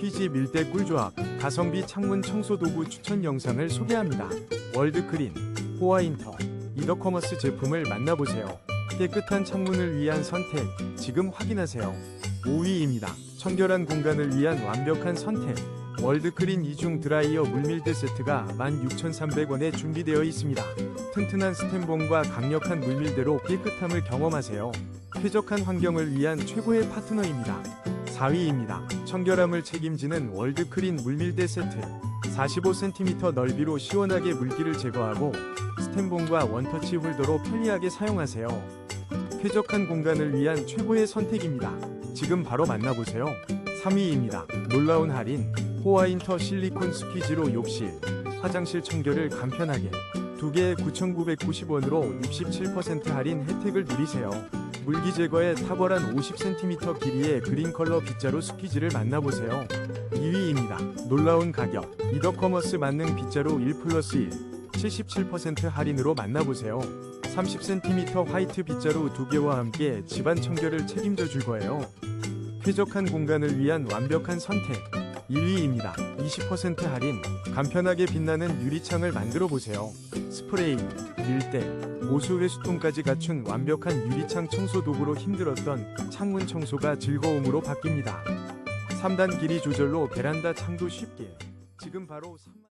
스퀴지 밀대 꿀조합 가성비 창문 청소 도구 추천 영상을 소개합니다. 월드크린, 호화인터, 이더커머스 제품을 만나보세요. 깨끗한 창문을 위한 선택 지금 확인하세요. 5위입니다. 청결한 공간을 위한 완벽한 선택. 월드크린 이중 드라이어 물밀대 세트가 16,300원에 준비되어 있습니다. 튼튼한 스텐봉과 강력한 물밀대로 깨끗함을 경험하세요. 쾌적한 환경을 위한 최고의 파트너입니다. 4위입니다. 청결함을 책임지는 월드크린 물밀대 세트. 45cm 넓이로 시원하게 물기를 제거하고 스텐봉과 원터치 홀더로 편리하게 사용하세요. 쾌적한 공간을 위한 최고의 선택입니다. 지금 바로 만나보세요. 3위입니다. 놀라운 할인. 호화인터 실리콘 스퀴즈로 욕실, 화장실 청결을 간편하게. 두 개에 9,990원으로 67% 할인 혜택을 누리세요. 물기 제거에 탁월한 50cm 길이의 그린 컬러 빗자루 스퀴즈를 만나보세요. 2위입니다. 놀라운 가격. 이더커머스 만능 빗자루 1 플러스 1. 77% 할인으로 만나보세요. 30cm 화이트 빗자루 두 개와 함께 집안 청결을 책임져 줄 거예요. 쾌적한 공간을 위한 완벽한 선택. 1위입니다. 20% 할인. 간편하게 빛나는 유리창을 만들어 보세요. 스프레이, 밀대, 보수 회수통까지 갖춘 완벽한 유리창 청소 도구로 힘들었던 창문 청소가 즐거움으로 바뀝니다. 3단 길이 조절로 베란다 창도 쉽게. 지금 바로 3만...